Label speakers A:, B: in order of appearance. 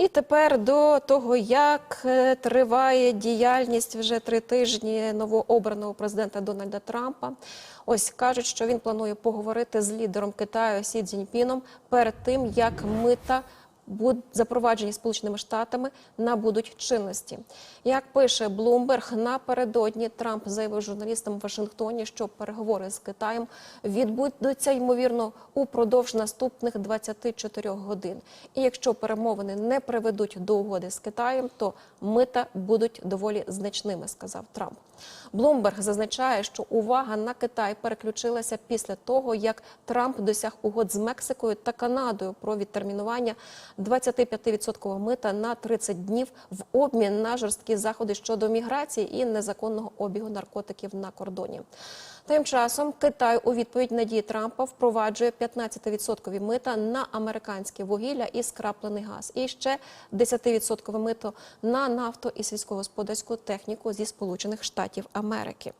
A: І тепер до того, як е, триває діяльність вже три тижні новообраного президента Дональда Трампа. Ось кажуть, що він планує поговорити з лідером Китаю Сі Цзіньпіном перед тим, як мита запроваджені Сполученими Штатами набудуть чинності. Як пише Блумберг, напередодні Трамп заявив журналістам в Вашингтоні, що переговори з Китаєм відбудуться ймовірно упродовж наступних 24 годин. І якщо перемовини не приведуть до угоди з Китаєм, то мита будуть доволі значними, сказав Трамп. Блумберг зазначає, що увага на Китай переключилася після того, як Трамп досяг угод з Мексикою та Канадою про відтермінування 25% мита на 30 днів в обмін на жорсткі заходи щодо міграції і незаконного обігу наркотиків на кордоні. Тим часом Китай у відповідь на дії Трампа впроваджує 15% мита на американське вугілля і скраплений газ, і ще 10% мито на нафту і сільськогосподарську техніку зі Сполучених Штатів Америки.